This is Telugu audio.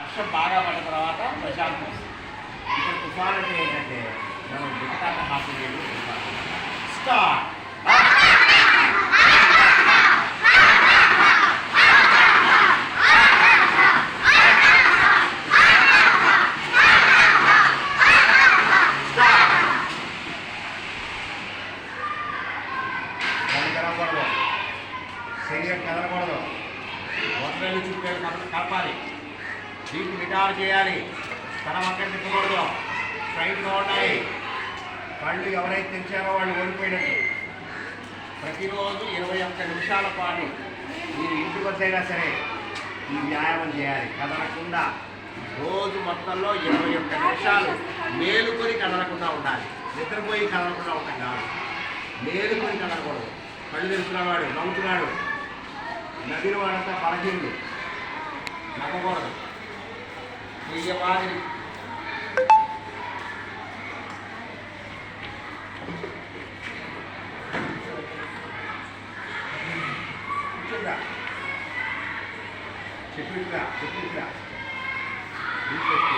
వర్షం బాగా పడిన తర్వాత ప్రశాంతం వస్తుంది. ఇక్కడ తుఫాన్ అంటే ఏంటంటే మనం దుఃఖాట హాస్పిటల్ స్టార్ట్ కళ్ళు కనకూడదు శరీరం కదలకూడదు. వడ్రలు చుట్టూ కదల దీన్ని వీటిని చేయాలి. తన పక్కన తిప్పకూడదు. స్ట్రైట్గా ఉండాలి కళ్ళు ఎవరైతే తెచ్చారో వాళ్ళు ఓడిపోయినట్టు. ప్రతిరోజు ఇరవై ఒక్క నిమిషాల పాటు మీరు ఇంటికి వద్దైనా సరే ఈ వ్యాయామం చేయాలి. కదలకుండా రోజు మొత్తంలో ఇరవై ఒక్క నిమిషాలు మేలుకొని కదలకుండా ఉండాలి. నిద్రపోయి కదలకుండా ఉంటాం కాదు మేలుకొని కదలకూడదు. కళ్ళు తెరుచుకున్నవాడు నవ్వుతున్నాడు. నదిన వాడంతా పలకీళ్ళు నవ్వకూడదు. 这些花的。Thank you.